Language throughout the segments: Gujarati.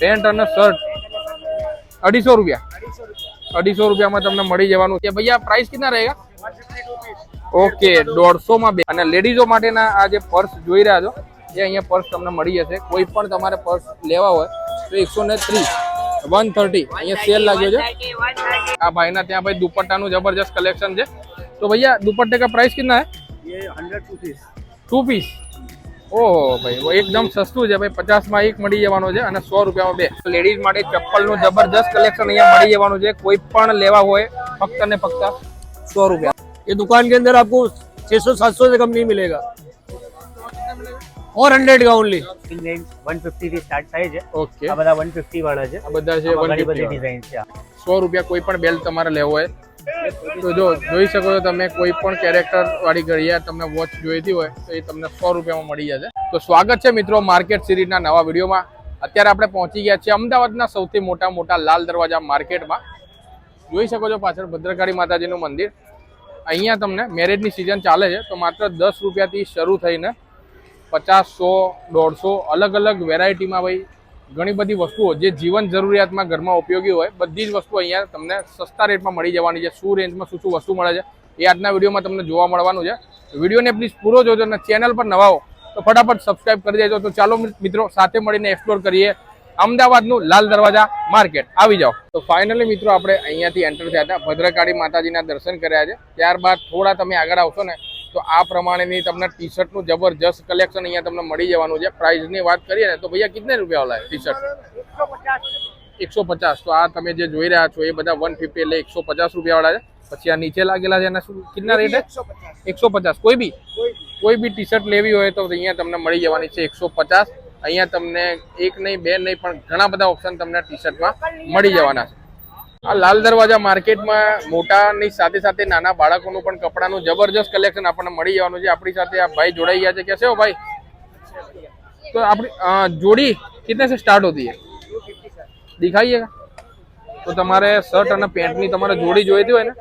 પેન્ટ અને શર્ટ. અઢીસો રૂપિયા. અઢીસો રૂપિયામાં તમને મળી જવાનું છે. ભૈયા પ્રાઇસ કેટલા રહેગા? ઓકે દોઢસોમાં બે. અને લેડીઝો માટેના આ જે પર્સ જોઈ રહ્યા છો એ અહીંયા પર્સ તમને મળી જશે. કોઈ પણ તમારે પર્સ લેવા હોય તો એકસો ને ત્રીસ વન થર્ટી અહીંયા સેલ લાગ્યો છે. આ ભાઈના ત્યાં ભાઈ દુપટ્ટાનું જબરજસ્ત કલેક્શન છે. તો ભૈયા દુપટ્ટે કા પ્રાઇસ કેટલા હે? ટુ પીસ ઓહો ભાઈ વો એકદમ સસ્તું છે ભાઈ પચાસમાં એક મળી જવાનું છે અને સો રૂપિયામાં બે લેડીઝ માટે ચપ્પલનું જબરજસ્ત કલેક્શન અહીંયા મળી જવાનું છે કોઈ પણ લેવા હોય ફક્ત ને ફક્ત સો રૂપિયા ये दुकान के अंदर आपको 600 700 से कम नहीं मिलेगा और हंड्रेड का ओनली રેન્જ વન ફિફ્ટી થી સ્ટાર્ટ થાય છે ઓકે આ બધા વન ફિફ્ટી વાળા છે આ બધા છે આમાં વન ઘણી બધી ફિફ્ટી ડિઝાઇન છે સો રૂપિયા કોઈ પણ બેલ્ટ તમારે લેવો હોય તો જો, જોઈ શકો છો તમે કોઈ પણ કેરેક્ટર વાળી ઘડિયાળ તમને વોચ જોઈતી હોય, તો એ તમને સો રૂપિયામાં મળી જશે. તો સ્વાગત છે મિત્રો માર્કેટ સિરીઝના નવા વિડીયોમાં અત્યારે આપણે પહોંચી ગયા છીએ અમદાવાદના સૌથી મોટા મોટા લાલ દરવાજા માર્કેટમાં જોઈ શકો છો પાછળ ભદ્રકાળી માતાજીનું મંદિર. અહીંયા તમને મેરેજની સિઝન ચાલે છે, તો માત્ર દસ રૂપિયાથી શરૂ થઈને પચાસ સો, દોઢસો અલગ અલગ વેરાયટીમાં ભાઈ ઘણી બધી વસ્તુઓ જે જીવન જરૂરિયાતમાં ઘરમાં ઉપયોગી હોય, બધી જ વસ્તુ અહીંયા તમને સસ્તા રેટમાં મળી જવાની છે. શું રેન્જમાં શું શું વસ્તુ મળે છે, એ આજના વિડીયોમાં તમને જોવા મળવાનું છે. વિડીયોને પ્લીઝ પૂરો જોજો અને ચેનલ પર નવા હો, તો ફટાફટ સબસ્ક્રાઈબ કરી દેજો. તો ચાલો મિત્રો, સાથે મળીને એક્સપ્લોર કરીએ અમદાવાદનું લાલ દરવાજા માર્કેટ આવી જાઓ. તો ફાઇનલી મિત્રો, આપણે અહીંયાથી એન્ટર થયા હતા. ભદ્રકાળી માતાજીના દર્શન કર્યા છે. ત્યારબાદ થોડા તમે આગળ આવશો ને તો આ પ્રમાણેની તમને ટી શર્ટનું જબરજસ્ત કલેક્શન અહીંયા તમને મળી જવાનું છે. પ્રાઇસની વાત કરીએ ને તો ભૈયા કિતને રૂપિયા ઓલા ટી શર્ટ એકસો પચાસ. તો આ તમે જે જોઈ રહ્યા છો એ બધા વન ફિફ્ટી એટલે એકસો પચાસ રૂપિયાવાળા છે. પછી આ નીચે લાગેલા છે એના શું કેટલા રેટ છે? એકસો પચાસ. કોઈ બી? કોઈ બી. ટી શર્ટ લેવી હોય તો અહીંયા તમને મળી જવાની છે એકસો પચાસ. અહીંયા તમને એક નહીં બે નહીં પણ ઘણા બધા ઓપ્શન તમને ટી શર્ટમાં મળી જવાના છે. આ લાલ દરવાજા માર્કેટમાં મોટાની સાથે સાથે નાના બાળકોનું પણ કપડાનું જબરજસ્ત કલેક્શન આપણને મળી જવાનું છે. આપણી સાથે આ ભાઈ જોડાઈ ગયા છે. કે છે ભાઈ? તો આપણી જોડી કેટલા છે સ્ટાર્ટ હોતી હે? દિખાઈએગા તો તમારે શર્ટ અને પેન્ટની તમારે જોડી જોઈતી હોય ને?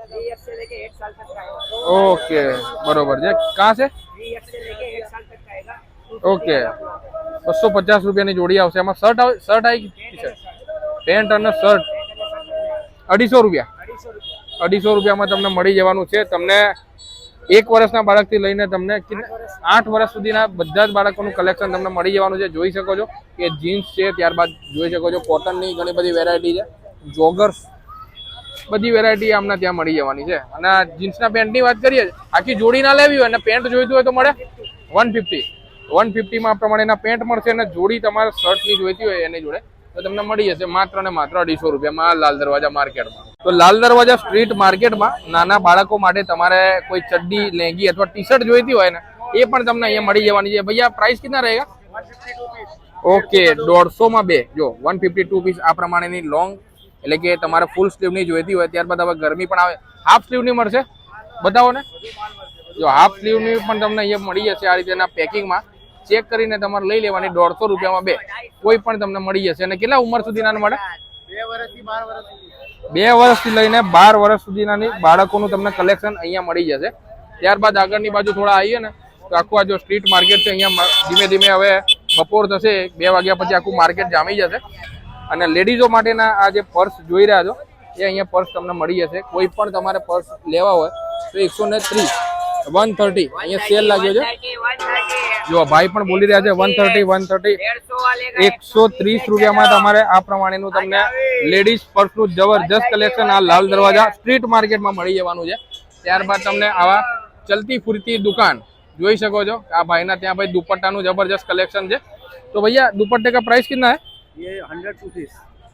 ઓકે, બરોબર છે. કાં છે ઓકે. બસો પચાસ રૂપિયાની જોડી આવશે. એમાં શર્ટ આવે, શર્ટ આવી પેન્ટ અને શર્ટ. અઢીસો રૂપિયા. અઢીસો રૂપિયામાં તમને મળી જવાનું છે. તમને એક વર્ષના બાળકથી લઈને તમને આઠ વર્ષ સુધીના બધા જ બાળકોનું કલેક્શન તમને મળી જવાનું છે. જોઈ શકો છો કે જીન્સ છે, ત્યારબાદ જોઈ શકો છો કોટનની ઘણી બધી વેરાયટી છે. જોગર્સ બધી વેરાયટી આમના ત્યાં મળી જવાની છે. અને જીન્સના પેન્ટની વાત કરીએ, આખી જોડી ના લેવી હોય અને પેન્ટ જોઈતું હોય તો મળે. વન ફિફ્ટી વન ફિફ્ટીમાં પ્રમાણેના પેન્ટ મળશે અને જોડી તમારે શર્ટની જોઈતી હોય એની જોડે તો તમને મળી જશે માત્ર ને માત્ર અઢીસો રૂપિયામાં લાલ દરવાજા માર્કેટમાં. તો લાલ દરવાજા સ્ટ્રીટ માર્કેટમાં નાના બાળકો માટે તમારે કોઈ ચડ્ડી, લેંગી અથવા ટી શર્ટ જોઈતી હોય ને, એ પણ તમને અહીંયા મળી જવાની છે. ભૈયા પ્રાઇસ કેટલા રહેગા? ઓકે દોઢસોમાં બે. જો વન ફિફ્ટી ટુ પીસ આ પ્રમાણેની લોંગ એટલે કે તમારે ફૂલ સ્લીવની જોઈતી હોય, ત્યારબાદ હવે ગરમી પણ આવે. હાફ સ્લીવની મળશે? બતાવો ને. જો હાફ સ્લીવની પણ તમને અહીંયા મળી જશે આ રીતેના પેકિંગમાં ચેક કરીને તમારે લઈ લેવાની દોઢસો રૂપિયામાં બે. કોઈ પણ તમને મળી જશે. અને કેટલા ઉંમર સુધીના મળે? બે વર્ષથી લઈને બાર વર્ષ સુધીના બાળકોનું તમને કલેક્શન અહીંયા મળી જશે. ત્યારબાદ આગળની બાજુ થોડા આવીએ ને તો આખું આ જો સ્ટ્રીટ માર્કેટ છે અહીંયા ધીમે ધીમે હવે બપોર થશે બે વાગ્યા પછી આખું માર્કેટ જામી જશે. અને લેડીઝો માટેના આ જે પર્સ જોઈ રહ્યા છો એ અહીંયા પર્સ તમને મળી જશે. કોઈ પણ તમારે પર્સ લેવા હોય તો એકસો ને ત્રીસ. વન થર્ટી અહીંયા સેલ લાગ્યો છે. જો ભાઈ પણ બોલી રહ્યા છે વન થર્ટી વન થર્ટી એકસો ત્રીસ રૂપિયામાં તમારે આ પ્રમાણેનું તમને લેડીઝ પર્સનું જબરજસ્ત કલેક્શન આ લાલ દરવાજા સ્ટ્રીટ માર્કેટમાં મળી જવાનું છે. ત્યારબાદ તમને આવા ચલતી ફૂરતી દુકાન જોઈ શકો છો. આ ભાઈના ત્યાં ભાઈ દુપટ્ટાનું જબરજસ્ત કલેક્શન છે. તો ભૈયા દુપટ્ટે કા પ્રાઇસ કેટલા હે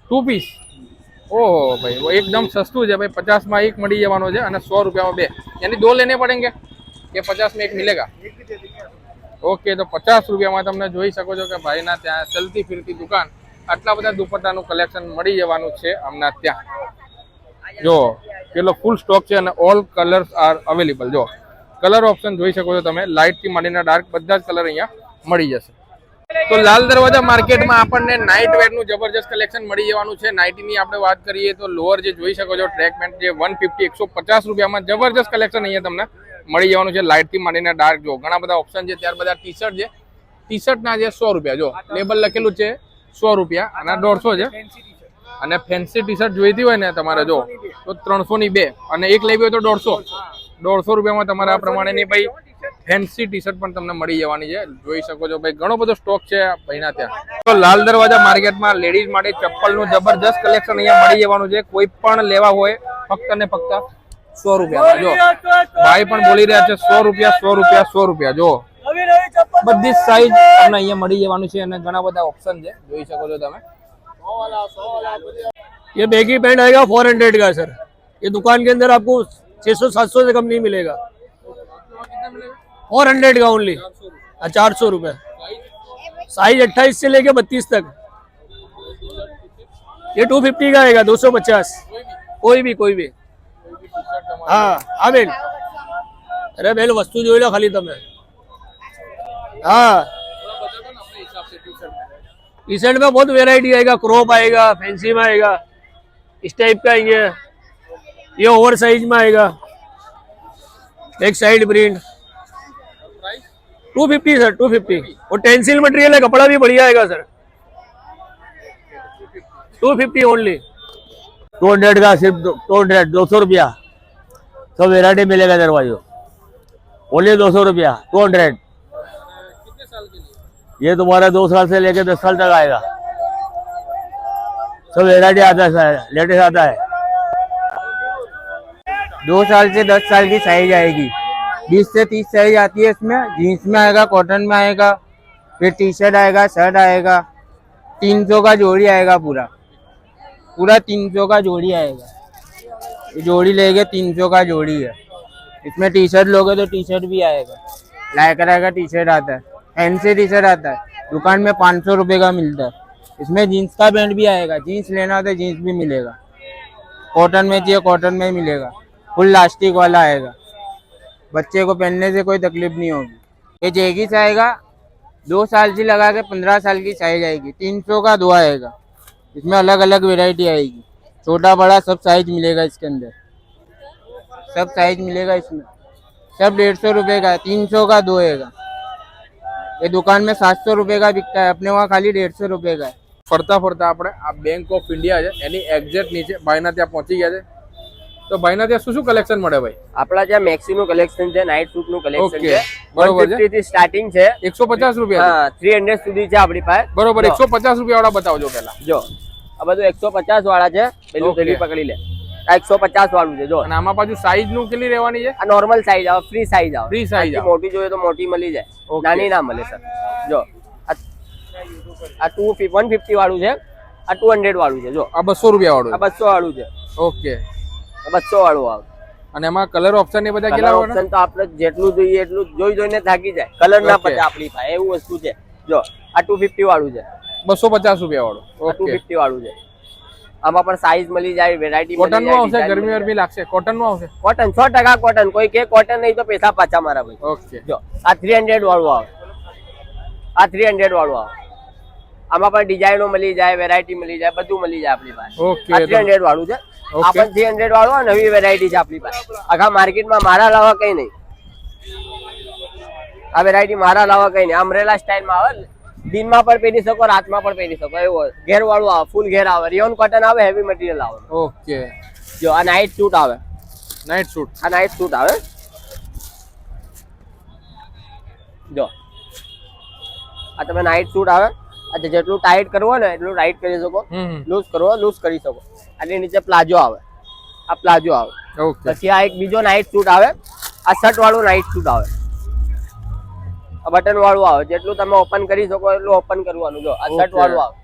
ટુ પીસ ઓહો ભાઈ એકદમ સસ્તું છે ભાઈ. પચાસમાં એક મળી જવાનો છે અને સો રૂપિયામાં બે. એની દો લેને પડેંગે? કે પચાસમાં એક મિલેગા? ઓકે, તો પચાસ રૂપિયામાં તમે જોઈ શકો છો કે ભાઈના ત્યાં ચલતી ફિરતી દુકાન આટલા બધા દુપટ્ટાનું કલેક્શન મળી જવાનું છે હમણાં ત્યાં. જો, પેલો ફૂલ સ્ટોક છે અને ઓલ કલર્સ આર અવેલેબલ જો કલર ઓપ્શન જોઈ શકો છો તમે. લાઇટથી માંડીને ડાર્ક બધા જ કલર અહીંયા મળી જશે. તો લાલ દરવાજા માર્કેટમાં આપણને નાઇટ વેરનું જબરજસ્ત કલેક્શન મળી જવાનું છે. નાઇટની આપણે વાત કરીએ તો લોઅર જે જોઈ શકો છો ટ્રેક પેન્ટ જે વન ફિફ્ટી એકસો પચાસ રૂપિયામાં જબરજસ્ત કલેક્શન અહીંયા તમને મળી જવાનું છે. લાઇટથી માંડીને ડાર્ક જો. ઘણા બધા ઓપ્શન છે. ત્યાર બધા ટી શર્ટ છે. ટી શર્ટના જે સો રૂપિયા જો. લેબલ લખેલું છે સો રૂપિયા અને દોઢસો છે. અને ફેન્સી ટી શર્ટ જોઈતી હોય ને તમારે જો, તો ત્રણસો ની બે. અને એક લેવી હોય તો દોઢસો. દોઢસો રૂપિયામાં તમારે આ પ્રમાણેની ભાઈ ફેન્સી ટી શર્ટ પણ તમને મળી જવાની છે જોઈ શકો છો ભાઈ ઘણો બધો સ્ટોક છે આ ભાઈના ત્યાં તો લાલ દરવાજા માર્કેટમાં લેડીઝ માટે ચપ્પલનું જબરજસ્ત કલેક્શન અહીંયા મળી જવાનું છે કોઈ પણ લેવા હોય ફક્ત ને ફક્ત સો રૂપિયા જો ભાઈ પણ બોલી રહ્યા છે સો રૂપિયા સો રૂપિયા સો રૂપિયા જો બધી જ સાઈઝ તમને અહીંયા મળી જવાનું છે અને ઘણા બધા ઓપ્શન છે જોઈ શકો છો તમે ये बैगी पैंट आएगा फोर हंड्रेड का सर ये दुकान के अंदर आपको छह सौ सात सौ से कम नहीं मिलेगा फोर हंड्रेड का ओनली हाँ, चार सौ रुपये साइज़ अट्ठाईस से लेके बत्तीस तक। ये टू फिफ्टी का आएगा, दो सौ पचास। कोई भी कोई भी। हाँ हाँ बेन। अरे बेल वस्तु जो लो, खाली तमें हाँ। टी शर्ट में बहुत वेराइटी आएगा क्रॉप आएगा फैंसी में आएगा। इस टाइप का ये ये ओवर साइज़ में आएगा। एक side print two fifty, sir, two fifty. और टेंसिल मटेरियल है, कपड़ा भी बढ़िया आएगा, sir. Two fifty only two hundred का सिर्फ़ टू हंड्रेड, दो सौ रुपया। सब वेराइटी मिलेगा दरवाजो। ओनली दो सौ रुपया, टू हंड्रेड। ये तुम्हारा दो साल से लेके दस साल तक आएगा। सब वेराइटी आता है लेटेस्ट आता है। दो साल से दस साल की साइज़ आएगी। बीस से तीस साइज़ आती है इसमें। जीन्स में आएगा, कॉटन में आएगा, फिर टी शर्ट आएगा शर्ट आएगा, तीन सौ का जोड़ी आएगा पूरा। पूरा तीन सौ का जोड़ी आएगा। जोड़ी लेके तीन सौ का जोड़ी है। इसमें टी शर्ट लोगे तो टी शर्ट भी आएगा। लाइकरा का टी शर्ट आता है। फैंसी टी शर्ट आता है। दुकान में पाँच सौ रुपये का मिलता है। इसमें जीन्स का पैंट भी आएगा। जीन्स लेना हो तो जीन्स भी मिलेगा। कॉटन में चाहिए, कॉटन में ही मिलेगा। फुल लास्टिक वाला आएगा। बच्चे को पहनने से कोई तकलीफ नहीं होगी ये जेगिस आएगा दो साल से लगा के पंद्रह साल की साइज आएगी तीन सौ का दो आएगा इसमें अलग अलग वेराइटी आएगी छोटा बड़ा सब साइज मिलेगा इसके अंदर सब साइज मिलेगा इसमें सब डेढ़ सौ रुपये का है तीन सौ का दो आएगा ये दुकान में सात सौ रुपये का बिकता है अपने वहाँ खाली डेढ़ सौ रुपये का है ફરતા ફરતા આપણે આ બેંક ઓફ ઇન્ડિયા છે એની એક્ઝેક્ટ નીચે ભાઈના ત્યાં પહોંચી ગયા છે તો ભાઈના ત્યાં શું શું કલેક્શન મળે ભાઈ? આપણા ત્યાં મેક્સી નું કલેક્શન છે નાઇટ સૂટનું કલેક્શન છે. બરોબરથી સ્ટાર્ટિંગ છે. એકસો પચાસ રૂપિયા હા 300 સુધી છે આપણી પાસે. બરોબર એકસો પચાસ રૂપિયા વાળા બતાવજો પેલા જો. આ બધું 150 વાળા છે. પેલું. પેલી પકડી લે. આ 150 વાળું છે જો. અને આમાં પાછું સાઈઝનું કેટલી રહેવાની છે? આ નોર્મલ સાઈઝ આવે ફ્રી સાઈઝ આવે. ફ્રી સાઈઝ મોટી જોઈએ તો મોટી મળી જાય. નાની ના મળે સર જો. આ ટુ વન ફિફ્ટી વાળું છે. આ 200 વાળું છે જો. આ બસો રૂપિયા આ વાળું 200 વાળું છે. ઓકે 200 વાળું આવે. અને એમાં કલર ઓપ્શન ને બધા કેટલા ઓપ્શન તો આપણે જેટલું જોઈએ એટલું જોઈ જોઈને થાકી જાય. કલર ના. પતે આપણી પાસે. એવું વસ્તુ છે. જો આ 250 વાળું છે. બસો પચાસ રૂપિયા વાળું. ટુ ફિફ્ટી વાળું છે. આમાં પણ સાઈઝ મળી જાય વેરાયટી કોટનનું આવશે? ગરમી વરમી લાગશે. કોટનનું આવશે? કોટન સો ટકા કોટન કોઈ કે કોટન નહીં તો પૈસા પાછા મારા ભાઈ. ઓકે જો આ થ્રી હંડ્રેડ વાળું આવે. આ થ્રી હંડ્રેડ વાળું આવે. આમાં પણ ડિઝાઇનો મળી જાય વેરાયટી મળી જાય બધું મળી જાય આપણી પાસે. ઓકે આ થ્રી હંડ્રેડ વાળું છે. આ. પણ થ્રી હંડ્રેડ વાળું નવી વેરાયટી છે આપણી પાસે. આખા માર્કેટમાં મારા લાવવા કઈ નહીં. આ વેરાયટી મારા લાવવા કઈ નહીં. અમરેલા સ્ટાઇલમાં આવે દિનમાં પણ પહેરી શકો રાતમાં પણ પહેરી શકો. એવું હોય. ઘેર વાળું આવે ફૂલ ઘેર આવે. રિયોન કોટન આવે હેવી મટીરિયલ આવે. ઓકે જો આ નાઇટ સૂટ આવે. નાઇટ સૂટ આ નાઇટ સૂટ આવે. જો. આ તમે નાઇટ સૂટ આવે. આ જેટલું ટાઈટ કરવો ને એટલું ટાઈટ કરી શકો. લૂઝ કરવો લૂઝ કરી શકો. આની નીચે પ્લાઝો આવે. આ પ્લાઝો આવે. પછી આ એક બીજો નાઇટ સૂટ આવે. આ શર્ટ વાળું નાઇટ સૂટ આવે. આ બટન વાળું આવે. જેટલું તમે ઓપન કરી શકો એટલું ઓપન કરવાનું. જો આ શર્ટ વાળું આવે.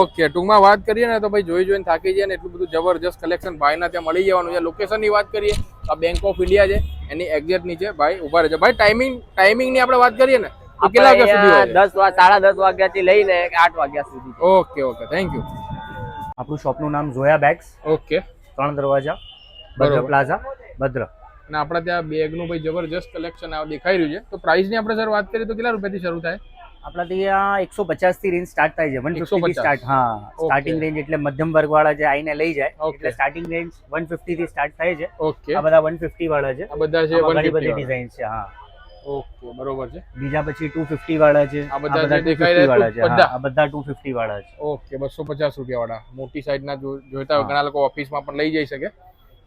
ઓકે ટૂંકમાં વાત કરીએ ને તો ભાઈ જોઈ જોઈને થાકી જાય ને એટલું બધું જબરજસ્ત કલેક્શન ભાઈના ત્યાં મળી જવાનું છે. લોકેશનની વાત કરીએ આ બેંક ઓફ ઇન્ડિયા છે. એની એક્ઝેક્ટ નીચે ભાઈ ઊભા રહે છે ભાઈ ટાઈમિંગ ટાઈમિંગની આપણે વાત કરીએ ને કેટલા વાગ્યા સુધી દસ સાડા દસ વાગ્યા થી લઈને આઠ વાગ્યા સુધી. Okay okay. થેન્ક યુ આપણું શોપનું નામ જોયા બેગ્સ ઓકે ત્રણ દરવાજા. ભદ્ર પ્લાઝા ભદ્ર. અને આપણા ત્યાં બેગનું ભાઈ જબરજસ્ત કલેક્શન દેખાઈ રહ્યું છે. તો પ્રાઇસની આપણે સર વાત કરીએ તો કેટલા રૂપિયાથી શરૂ થાય? આપણા ત્યાં એકસો પચાસથી રેન્જ સ્ટાર્ટ થાય છે. વન ફિફ્ટી સ્ટાર્ટ હા. સ્ટાર્ટિંગ રેન્જ એટલે મધ્યમ વર્ગ વાળા જે આઈને લઈ જાય. એટલે સ્ટાર્ટિંગ રેન્જ વન ફિફ્ટી થી સ્ટાર્ટ થાય છે. ઓકે આ બધા વન ફિફ્ટી વાળા છે. આ બધા છે ઘણી બધી ડિઝાઇન છે હા. ઓકે બરોબર છે. બીજા પછી 250 વાળા છે. આ બધા જે દેખાઈ રહ્યા છે આ બધા 250 વાળા છે. ઓકે 250 રૂપિયા વાળા. મોટી સાઈઝના જોઈતા હોય ઘણા લોકો ઓફિસમાં પણ લઈ જઈ શકે.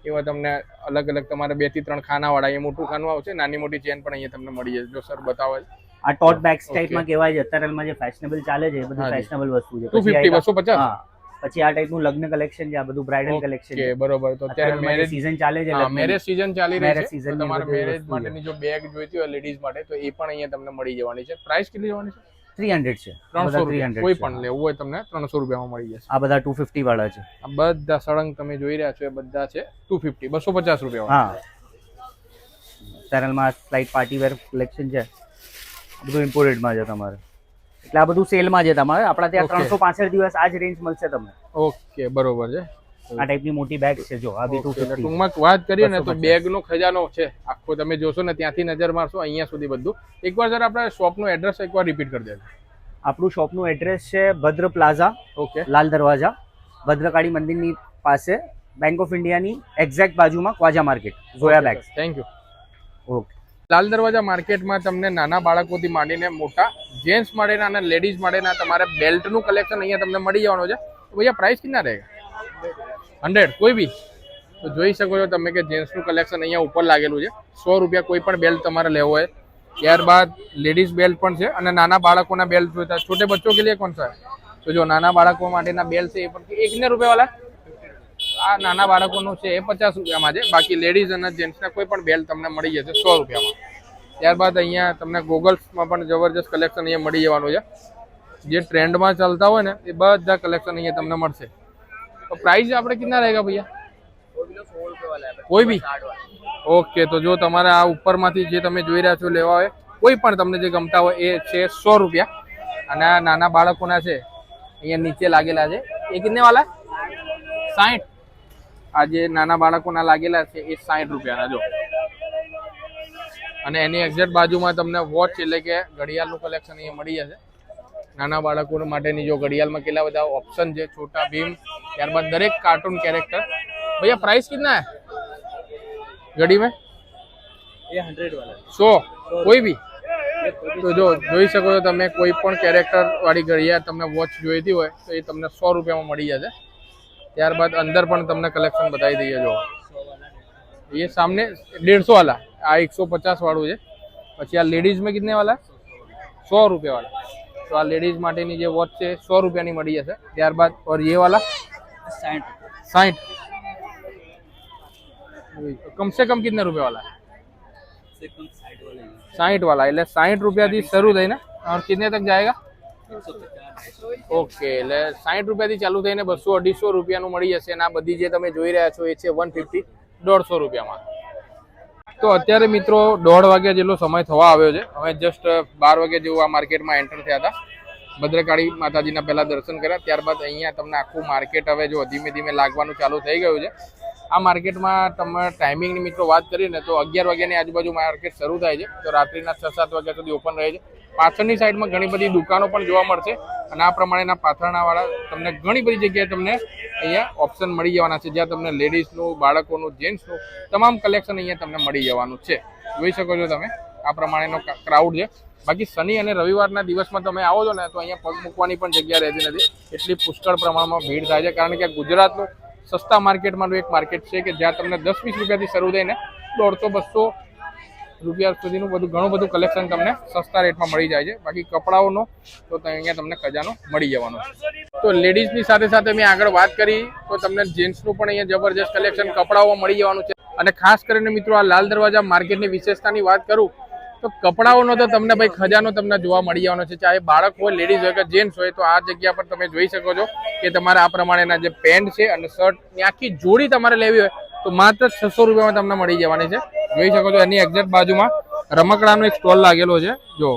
એવા તમને અલગ અલગ તમારે બેથી ત્રણ ખાના વાળા એ મોટું ખાનું આવશે નાની મોટી ચેન પણ અહીંયા તમને મળી જશે જો સર બતાવે. આ ટોટ બેગ્સ ટાઈપમાં કેવાય છે. અત્યારમાં જે ફેશનેબલ ચાલે છે એ બધું ફેશનેબલ વસ્તુ છે. 250 250 પછી આ ટાઈપનું લગ્ન કલેક્શન છે આ બધું બ્રાઇડલ કલેક્શન છે. બરોબર. તો અત્યારે મેરેજ સીઝન ચાલે છે મેરેજ સીઝન ચાલી રહી છે. તો તમારે મેરેજ માટેની જો બેગ જોઈતી હોય લેડીઝ માટે તો એ પણ અહીંયા તમને મળી જવાની છે. પ્રાઇસ કેટલી જવાની છે? 300 છે. ત્રણસો બધા 300 રૂપિયા કોઈ પણ લેવું હોય તમને ત્રણસો રૂપિયામાં મળી જશે. આ બધા ટુ ફિફ્ટી વાળા છે. આ બધા સળંગ તમે જોઈ રહ્યા છો એ બધા છે ટુ ફિફ્ટી બસો પચાસ રૂપિયા હા. ચેનલમાં સ્લાઇટ પાર્ટી વેર કલેક્શન છે. બધું ઇમ્પોર્ટેડમાં છે તમારે. એટલે આ બધું સેલમાં છે તમારે. આપણા ત્યાં ત્રણસો પાસઠ દિવસ આ જ રેન્જ મળશે તમને. ઓકે બરોબર છે. આ ટાઈપની મોટી બેગ છે જો આ બી ટુ ટૂંકમાં વાત કરીએ ને તો 250. બેગ નો ખજાનો છે. આખો તમે જોશો ને ત્યાંથી નજર મારશો અહીંયા સુધી બધું. એકવાર સર આપણે શોપનું એડ્રેસ એકવાર રિપીટ કરી દેજો. આપણું શોપનું એડ્રેસ છે ભદ્ર પ્લાઝા ઓકે લાલ દરવાજા ભદ્રકાળી મંદિરની પાસે બેંક ઓફ ઇન્ડિયાની એક્ઝેક્ટ બાજુમાં ક્વાજા માર્કેટ જોયા bag thank you okay Lal Darwaza માર્કેટમાં તમને નાના બાળકોથી માંડીને મોટા, જેન્ટ્સ માટેના અને લેડીઝ માટેના તમારે બેલ્ટનું કલેક્શન અહીંયા તમને મળી જવાનું છે. તો ભૈયા પ્રાઇસ કેટલા રહે? હંડ્રેડ, કોઈ બી? તો જોઈ શકો છો તમે કે જેન્ટ્સનું કલેક્શન અહીંયા ઉપર લાગેલું છે. સો રૂપિયા કોઈ પણ બેલ્ટ તમારે લેવો હોય. ત્યારબાદ લેડીઝ બેલ્ટ પણ છે અને નાના બાળકોના બેલ્ટ જોઈતા છોટે બચ્ચો કે લીએ કોણ સર તો જો નાના બાળકો માટેના બેલ્ટ છે એ પણ એકને રૂપિયા વાળા. આ નાના બાળકોનું છે એ પચાસ રૂપિયામાં છે. બાકી લેડીઝ અને જેન્ટ્સના કોઈ પણ બેલ્ટ તમને મળી જશે સો રૂપિયામાં. ત્યારબાદ અહીંયા તમને ગોગલ્સમાં પણ જબરજસ્ત કલેક્શન અહીંયા મળી જવાનું છે. જે ટ્રેન્ડમાં ચાલતા હોય ને, એ બધા કલેક્શન અહીંયા તમને મળશે. તો પ્રાઇઝ આપણે કેટલા રહેગા ભૈયા? કોઈ બી? ઓકે તો જો તમારે આ ઉપરમાંથી જે તમે જોઈ રહ્યા છો લેવા હોય, કોઈ પણ તમને જે ગમતા હોય એ છે સો રૂપિયા. અને આ નાના બાળકોના છે, અહીંયા નીચે લાગેલા છે. એ કેટલે વાલા સાઠ આ જે નાના બાળકોના લાગેલા છે એ સાઠ રૂપિયાના જો. અને એની એક્ઝેક્ટ બાજુમાં તમને વોચ એટલે કે ઘડિયાળનું કલેક્શન અહીંયા મળી જશે. નાના બાળકો માટેની જો ઘડિયાળમાં કેટલા બધા ઓપ્શન છે છોટા ભીમ ત્યારબાદ દરેક કાર્ટૂન કેરેક્ટર ભૈયા પ્રાઇસ કેટલા હે ઘડી મેં સો. કોઈ બી? તો જો જોઈ શકો છો તમે કોઈ પણ કેરેક્ટર વાળી ઘડિયાળ તમને વોચ જોઈતી હોય તો એ તમને સો રૂપિયામાં મળી જશે. ત્યારબાદ અંદર પણ તમને કલેક્શન બતાવી દઈએ જો. ये सामने डेढ़ सौ वाला आ एक છે. પછી આ લેડીઝમાં કિતને વાલા? સો રૂપિયાવાળા તો આ લેડીઝ માટેની જે વોચ છે, સો રૂપિયાની મળી જશે. ત્યારબાદ ઓર એ વાલા? સાઠ સાઠ કમસે કમ કિતને રૂપિયાવાળા સાઠ વાલા એટલે સાઠ રૂપિયાથી શરૂ થઈને और कितने तक जाएगा ઓકે, એટલે સાઠ રૂપિયાથી ચાલુ થઈને બસો અઢીસો રૂપિયાનું મળી જશે અને આ બધી જે તમે જોઈ રહ્યા છો એ છે વન ફિફ્ટી દોઢસો રૂપિયામાં. તો અત્યારે મિત્રો દોઢ વાગ્યા જેટલો સમય થવા આવ્યો છે. અમે જસ્ટ બાર વાગ્યા જેવું આ માર્કેટમાં એન્ટર થયા હતા. ભદ્રકાળી માતાજીના પહેલા દર્શન કર્યા. ત્યારબાદ અહીંયા તમને આખું માર્કેટ હવે જો ધીમે ધીમે લાગવાનું ચાલુ થઈ ગયું છે. આ માર્કેટમાં તમે ટાઈમિંગની મિત્રો વાત કરીએ ને તો અગિયાર વાગ્યાની આજુબાજુ માર્કેટ શરૂ થાય છે. તો રાત્રિના છ સાત વાગ્યા સુધી ઓપન રહે છે. પાછળની સાઈડમાં ઘણી બધી દુકાનો પણ જોવા મળશે અને આ પ્રમાણેના પાથરણાવાળા તમને ઘણી બધી જગ્યાએ તમને અહીંયા ઓપ્શન મળી જવાના છે. જ્યાં તમને લેડીઝનું બાળકોનું જેન્ટ્સનું તમામ કલેક્શન અહીંયા તમને મળી જવાનું છે. જોઈ શકો છો તમે? આ પ્રમાણેનો ક્રાઉડ છે. બાકી શનિ અને રવિવારના દિવસમાં તમે આવો છો ને તો અહીંયા પગ મૂકવાની પણ જગ્યા રહેતી નથી. એટલી પુષ્કળ પ્રમાણમાં ભીડ થાય છે. કારણ કે ગુજરાતનું સસ્તા માર્કેટમાંનું એક માર્કેટ છે કે જ્યાં તમને દસ વીસ રૂપિયાથી શરૂ થઈને દોઢસો, બસો રૂપિયા સુધીનું બધું, ઘણું બધું કલેક્શન તમને સસ્તા રેટમાં મળી જાય છે. બાકી કપડાઓનો તો અહીંયા તમને ખજાનો મળી જવાનો તો લેડીઝની સાથે સાથે મેં આગળ વાત કરી, તો તમને જેન્ટ્સનું પણ અહીંયા જબરજસ્ત કલેક્શન કપડાઓમાં મળી જવાનું છે. અને ખાસ કરીને મિત્રો આ લાલ દરવાજા માર્કેટની વિશેષતાની વાત કરું તો કપડાઓનો તો તમને ભાઈ ખજાનો તમને જોવા મળી જવાનો છે. ચાહે બાળક હોય લેડીઝ હોય કે જેન્ટ્સ હોય, તો આ જગ્યા પર તમે જોઈ શકો છો કે તમારે આ પ્રમાણેના જે પેન્ટ છે અને શર્ટની આખી જોડી તમારે લેવી હોય, તો માત્ર છસો રૂપિયામાં તમને મળી જવાની છે. જોઈ શકો છો એની એક્ઝેક્ટ બાજુમાં રમકડાનો એક સ્ટોલ લાગેલો છે. જો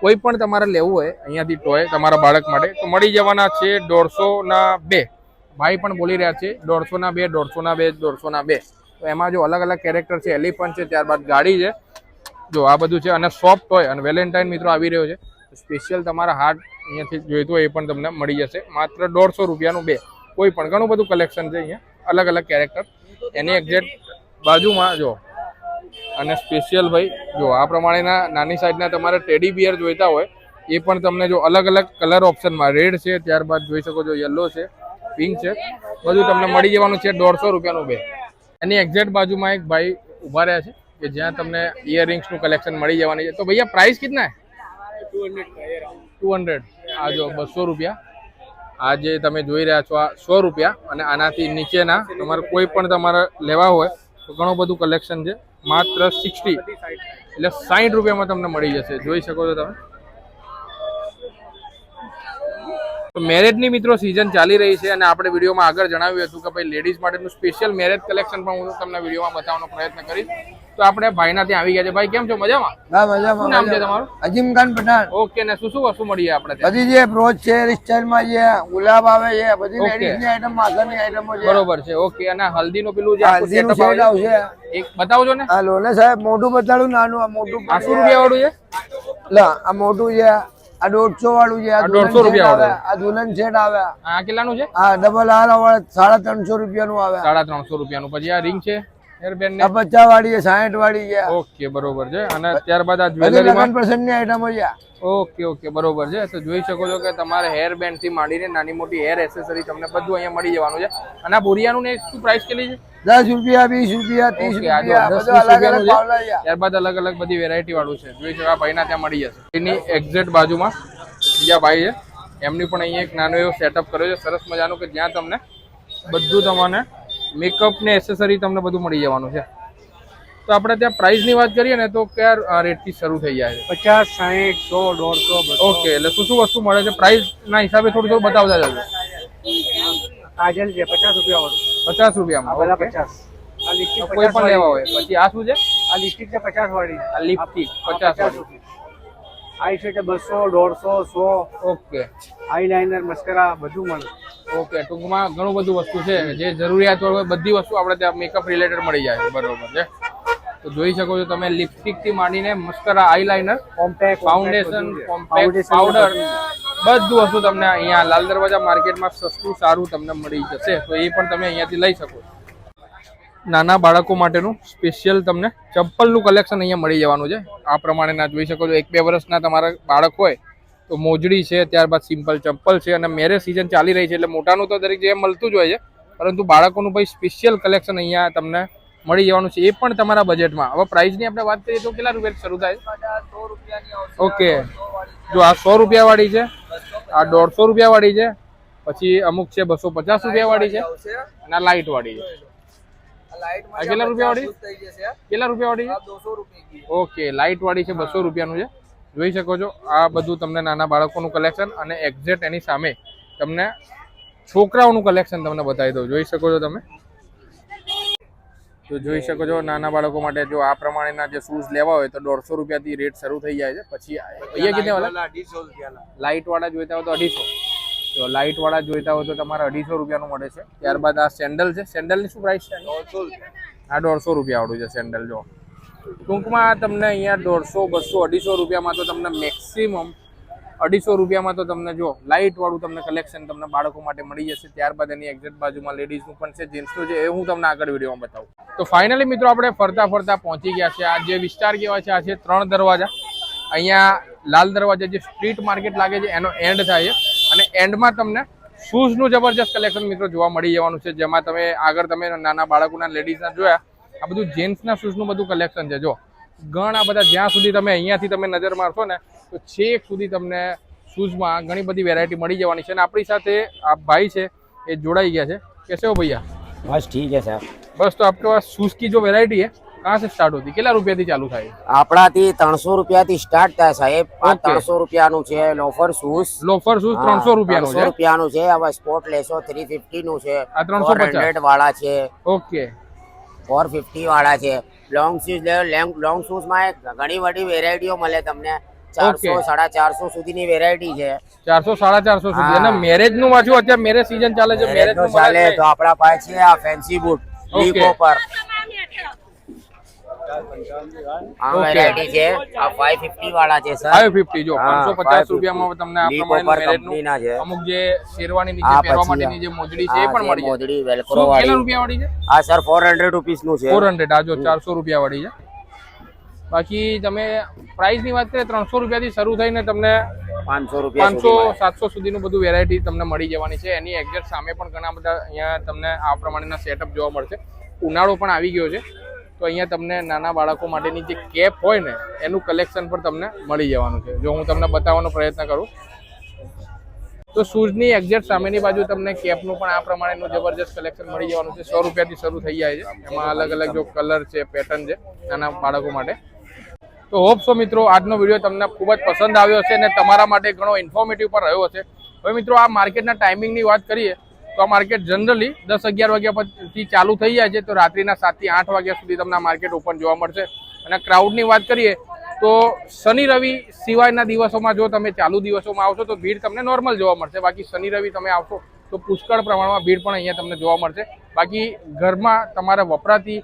કોઈ પણ તમારે લેવું હોય, અહીંયાથી ટોય તમારા બાળક માટે, તો મળી જવાના છે દોઢસોના બે. ભાઈ પણ બોલી રહ્યા છે દોઢસોના બે દોઢસોના બે દોઢસોના બે. તો એમાં જો અલગ અલગ કેરેક્ટર છે એલિફન્ટ છે, ત્યારબાદ ગાડી છે. જો આ બધું છે અને સોફ્ટ હોય અને વેલેન્ટાઇન મિત્રો આવી રહ્યો છે. સ્પેશિયલ તમારા હાર્ટ અહીંયાથી જોઈતું હોય એ પણ તમને મળી જશે. માત્ર દોઢસો રૂપિયાનું બે. કોઈ પણ ઘણું બધું કલેક્શન છે અહીંયા. અલગ અલગ કેરેક્ટર એની એક્ઝેક્ટ બાજુમાં જો. અને સ્પેશિયલ ભાઈ, જો આ પ્રમાણેના નાની સાઈઝના તમારે ટેડી બિયર જોઈતા હોય, એ પણ તમને જો અલગ અલગ કલર ઓપ્શનમાં રેડ છે, ત્યારબાદ જોઈ શકો છો યલો છે પિંક છે. બધું તમને મળી જવાનું છે દોઢસો રૂપિયાનું બે. એની એક્ઝેક્ટ બાજુમાં એક ભાઈ ઊભા રહ્યા છે. કે જ્યાં તમને ઇયરિંગ્સનું કલેક્શન મળી જવાની છે. તો ભૈયા પ્રાઇસ કિતના હે? ટુ હંડ્રેડ આ જો બસો રૂપિયા. આ જે તમે જોઈ રહ્યા છો, આ સો રૂપિયા. અને આનાથી નીચેના તમારે કોઈ પણ તમારે લેવા હોય, તો ઘણું બધું કલેક્શન છે. માત્ર સિક્સટી એટલે સાઠ રૂપિયામાં તમને મળી જશે. જોઈ શકો છો તમે? તો મેરેજની મિત્રો સિઝન ચાલી રહી છે અને આપણે વિડીયોમાં આગળ જણાવ્યું હતું કે ભાઈ લેડીઝ માટેનું સ્પેશિયલ મેરેજ કલેક્શન પણ હું તમને વિડીયોમાં બતાવવાનો પ્રયત્ન કરીશ. તો આપણે ભાઈના ત્યાં આવી ગયા છે. ભાઈ કેમ છો? મજામાં? હા મજામાં નામ છે તમારું? અજીમખાન પઠાણ. ઓકે ને શું શું વસ્તુ મળી આપણે બધી જે બ્રોચ છે રિસ્ટાઇલમાં જે ગુલાબ આવે છે બધી. લેડીઝની આઈટમ માથાની આઈટમો છે. બરોબર છે. ઓકે અને હલ્દીનો પેલું જે હલ્દીનું સેટ આવશે. એક બતાવજો ને? હાલો લો ને સાહેબ મોટું બતાડું નાનું આ મોટું આ શું રૂપિયા વાળું છે? લા આ મોટું છે આ દોઢસો વાળું છે આ આ દુલ્હન 150 set રૂપિયા આવે. આ દુલ્હન સેટ આવે. આ કેટલાનું છે? આ ડબલ આર વાળા સાડા ત્રણસો રૂપિયાનું આવે. સાડા ત્રણસો રૂપિયાનું. પછી આ રિંગ છે? હેરબેન્ડ ને આ પચાસ વાળી છે સાઠ વાળી છે. ઓકે બરોબર છે. અને ત્યારબાદ આ આઈટમો છે ઓકે ઓકે બરોબર છે. તો જોઈ શકો છો કે તમારે હેર બેન્ડથી માંડીને નાની મોટી હેર એસેસરી તમને બધું અહીંયા મળી જવાનું છે. અને આ બોરિયાનું ને શું પ્રાઇસ કેટલી છે? દસ રૂપિયા વીસ રૂપિયા ત્રીસ રૂપિયા ત્યારબાદ અલગ અલગ બધી વેરાયટી વાળું છે. જોઈ શકો આ ભાઈના ત્યાં મળી જશે. એની એક્ઝેક્ટ બાજુમાં બીજા ભાઈ છે. એમની પણ અહીંયા એક નાનો એવો સેટઅપ કર્યો છે. સરસ મજાનું કે જ્યાં તમને બધું તમને મેકઅપ ને એસેસરી તમને બધું મળી જવાનું છે. તો આપણે ત્યાં પ્રાઇસની વાત કરીએ ને તો કયા રેટથી શરૂ થઈ જાય છે? પચાસ સાહીઠ સો દોઢસો ઓકે એટલે શું શું વસ્તુ મળે છે? પ્રાઇસના હિસાબે થોડું થોડું બતાવતા જજો. કાજલ છે પચાસ રૂપિયા વાળું. પચાસ રૂપિયામાં પચાસ. કોઈ પણ લેવા હોય. પછી આ શું છે? આ લિપસ્ટિક છે પચાસ વાળી. આ લિપસ્ટિક પચાસ વાળી. આઈ છે બસો દોઢસો સો ઓકે. આઈ લાઇનર મસ્કરા બધું મળે. ઓકે ટૂંકમાં ઘણું બધું વસ્તુ છે. જે જરૂરિયાત હોય બધી વસ્તુ આપણે ત્યાં મેકઅપ રિલેટેડ મળી જાય છે. બરોબર છે? તો જોઈ શકો છો તમે લિપસ્ટિકથી માંડીને mascara eyeliner compact foundation compact powder બધું વસ્તુ તમને અહીંયા લાલ દરવાજા માર્કેટમાં સસ્તું સારું તમને મળી જશે. તો એ પણ તમે અહીંયાથી લઈ શકો છો. નાના બાળકો માટેનું સ્પેશિયલ તમને ચપ્પલનું કલેક્શન અહીંયા મળી જવાનું છે. આ પ્રમાણેના જોઈ શકો છો, એક બે વર્ષના તમારા બાળક હોય તો મોજડી છે, ત્યારબાદ સિમ્પલ ચપ્પલ છે અને મેરેજ સિઝન ચાલી રહી છે એટલે મોટાનું તો દરેક જગ્યાએ મળતું જ હોય છે. પરંતુ બાળકોનું ભાઈ સ્પેશિયલ કલેક્શન અહીંયા તમને મળી જવાનું છે. એ પણ તમારા બજેટમાં હવે પ્રાઇસની આપણે વાત કરીએ તો કેટલા રૂપિયા શરૂ થાય? ઓકે જો આ સો રૂપિયા વાળી છે, આ દોઢસો રૂપિયા વાળી છે, પછી અમુક છે બસો પચાસ રૂપિયા વાળી છે અને આ લાઇટ છે. કેટલા રૂપિયા વાળી કેટલા રૂપિયા વાળી ઓકે લાઇટ વાળી છે બસો રૂપિયાનું છે. જોઈ શકો છો આ બધું તમને નાના બાળકોનું કલેક્શન અને એક્ઝેક્ટ એની સામે તમને છોકરાઓનું કલેક્શન તમને બતાવી દઉં. જોઈ શકો છો તમે? તો જોઈ શકો છો નાના બાળકો માટે જો આ પ્રમાણેના જે શૂઝ લેવા હોય તો દોઢસો રૂપિયાથી રેટ શરૂ થઈ જાય છે. પછી અહીંયા કેટલા વાળા? લાઇટ વાળા જોઈતા હોય તો અઢીસો. તો લાઇટ વાળા જોઈતા હોય તો તમારે અઢીસો રૂપિયાનું મળે છે. ત્યારબાદ આ સેન્ડલ છે. સેન્ડલની શું પ્રાઇસ છે આ દોઢસો રૂપિયાવાળું છે સેન્ડલ જો. ટૂંકમાં તમને અહીંયા દોઢસો, બસો, અઢીસો રૂપિયામાં તો તમને મેક્સિમમ અઢીસો રૂપિયામાં તો તમને જો લાઇટવાળું તમને કલેક્શન તમને બાળકો માટે મળી જશે. ત્યારબાદ એની એક્ઝેક્ટ બાજુમાં લેડીઝનું પણ છે જેન્ટ્સનું છે, એ હું તમને આગળ વિડીયોમાં બતાવું. તો ફાઇનલી મિત્રો આપણે ફરતા ફરતા પહોંચી ગયા છે. આ જે વિસ્તાર કેવા છે, આ છે ત્રણ દરવાજા. અહીંયા લાલ દરવાજા જે સ્ટ્રીટ માર્કેટ લાગે છે, એનો એન્ડ થાય છે. અને એન્ડમાં તમને શૂઝનું જબરજસ્ત કલેક્શન મિત્રો જોવા મળી જવાનું છે જેમાં તમે આગળ તમે નાના બાળકોના લેડીઝના જોયા આ બધું જેન્ટ્સના શૂઝનું બધું કલેક્શન છે. જો ઘણા બધા જ્યાં સુધી તમે અહીંયાથી તમે નજર મારશો ને તો છેક સુધી તમને શૂઝમાં ઘણી બધી વેરાયટી મળી જવાની છે. અને આપણી સાથે આ ભાઈ છે એ જોડાઈ ગયા છે. કેસે હો ભૈયા? બસ ઠીક છે સાહેબ. બસ તો આપકે પાસ શૂઝ કી જો વેરાયટી હે કહાં સ્ટાર્ટ હોતી? કેટલા રૂપિયાથી ચાલુ થાય? આપણાથી ત્રણસો રૂપિયાથી સ્ટાર્ટ થાય સાહેબ. ત્રણસો રૂપિયા નું છે લોફર શૂઝ લોફર શૂઝ ત્રણસો રૂપિયાનું રૂપિયા નું છે. હવે સ્પોર્ટ લેશો થ્રી ફિફ્ટી નું છે. આ ત્રણસો હંડ્રેડ વાળા છે. ઓકે ફોર ફિફ્ટી વાળા છે. લોંગ શૂઝ લે લોંગ શૂઝમાં ઘણી બધી વેરાયટીઓ મળે તમને. ચારસો સાડા ચારસો સુધીની વેરાયટી છે. ચારસો સાડા ચારસો સુધી. મેરેજનું વાંચ્યું અત્યારે મેરેજ સીઝન ચાલે છે. મેરેજ ચાલે તો આપડા પાસે છે આ ફેન્સી બૂટ લીગો પર. આ વેરાયટી છે. આ ફાઈવ ફિફ્ટી વાળા છે સર ફાઈવ ફિફ્ટી જો હા, પાંચસો પચાસ 550 રૂપિયામાં તમને આ પ્રમાણે પર મેરેજ કંપનીના છે. નું અમુક જે શેરવાની નીચે પહેરવા માટેની જે મોજડી છે એ પણ મળી મોજડી વેલ્ક્રો વાળી. રૂપિયા વાળી છે આ સર ફોર હંડ્રેડનું છે. ફોર હંડ્રેડ આ જો ચારસો રૂપિયા વાળી છે. બાકી તમે પ્રાઇસની વાત કરીએ ત્રણસો રૂપિયાથી શરૂ થઈને તમને પાંચસો રૂપિયા પાંચસો સુધી મળે. સાતસો સુધીનું બધું વેરાયટી તમને મળી જવાની છે. એની એક્ઝેક્ટ સામે પણ ઘણા બધા અહીંયા તમને આ પ્રમાણેના સેટઅપ જોવા મળશે. ઉનાળો પણ આવી ગયો છે. તો અહીંયા તમને નાના બાળકો માટેની જે કેપ હોય ને, એનું કલેક્શન પણ તમને મળી જવાનું છે. જો હું તમને બતાવવાનો પ્રયત્ન કરું. તો શૂઝની એક્ઝેક્ટ સામેની બાજુ તમને કેપનું પણ આ પ્રમાણેનું જબરજસ્ત કલેક્શન મળી જવાનું છે. સો રૂપિયાથી શરૂ થઈ જાય છે. એમાં અલગ અલગ જો કલર છે પેટર્ન છે, નાના બાળકો માટે. તો હોપ સો મિત્રો આજનો વીડિયો તમને ખૂબ જ પસંદ આવ્યો હશે અને તમારા માટે ઘણો ઇન્ફોર્મેટિવ પણ રહ્યો હશે. હવે મિત્રો આ માર્કેટના ટાઈમિંગની વાત કરીએ તો આ માર્કેટ જનરલી દસ અગિયાર વાગ્યા પછી ચાલુ થઈ જાય છે, તો રાત્રિના સાતથી આઠ વાગ્યા સુધી તમને માર્કેટ ઓપન જોવા મળશે. અને ક્રાઉડની વાત કરીએ, તો શનિ રવિ સિવાયના દિવસોમાં જો તમે ચાલુ દિવસોમાં આવશો, તો ભીડ તમને નોર્મલ જોવા મળશે. બાકી શનિ રવિ તમે આવશો, તો પુષ્કળ પ્રમાણમાં ભીડ પણ અહીંયા તમને જોવા મળશે. બાકી ઘરમાં તમારે વપરાતી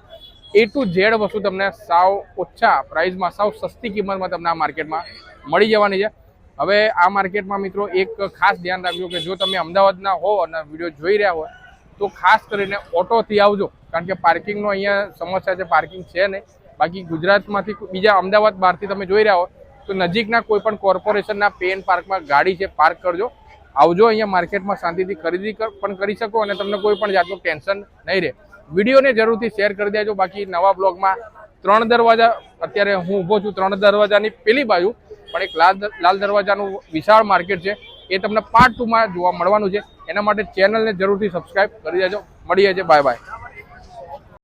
એ ટુ ઝેડ વસ્તુ તમને સાવ ઓછા પ્રાઇસમાં સાવ સસ્તી કિંમતમાં તમને આ માર્કેટમાં મળી જવાની છે. હવે આ માર્કેટમાં મિત્રો એક ખાસ ધ્યાન રાખજો કે જો તમે અમદાવાદના હો અને વીડિયો જોઈ રહ્યા હોય, તો ખાસ કરીને ઓટોથી આવજો. કારણ કે પાર્કિંગનો અહીંયા સમસ્યા છે, પાર્કિંગ છે નહીં. બાકી ગુજરાતમાંથી બીજા અમદાવાદ બહારથી તમે જોઈ રહ્યા હો તો નજીકના કોઈ પણ કોર્પોરેશનના પેન પાર્કમાં ગાડી છે, પાર્ક કરજો. આવજો અહીંયા માર્કેટમાં શાંતિથી ખરીદી પણ કરી શકો અને તમને કોઈ પણ જાતનું ટેન્શન નહીં રહે. વિડીયોને જરૂરથી શેર કરી દેજો. બાકી નવા બ્લોગમાં ત્રણ દરવાજા, અત્યારે હું ઊભો છું ત્રણ દરવાજાની પેલી બાજુ. પણ એક લાલ લાલ દરવાજાનું વિશાળ માર્કેટ છે. એ તમને પાર્ટ ટુમાં જોવા મળવાનું છે. એના માટે ચેનલને જરૂરથી સબસ્ક્રાઇબ કરી દેજો. મળીએ છે બાય બાય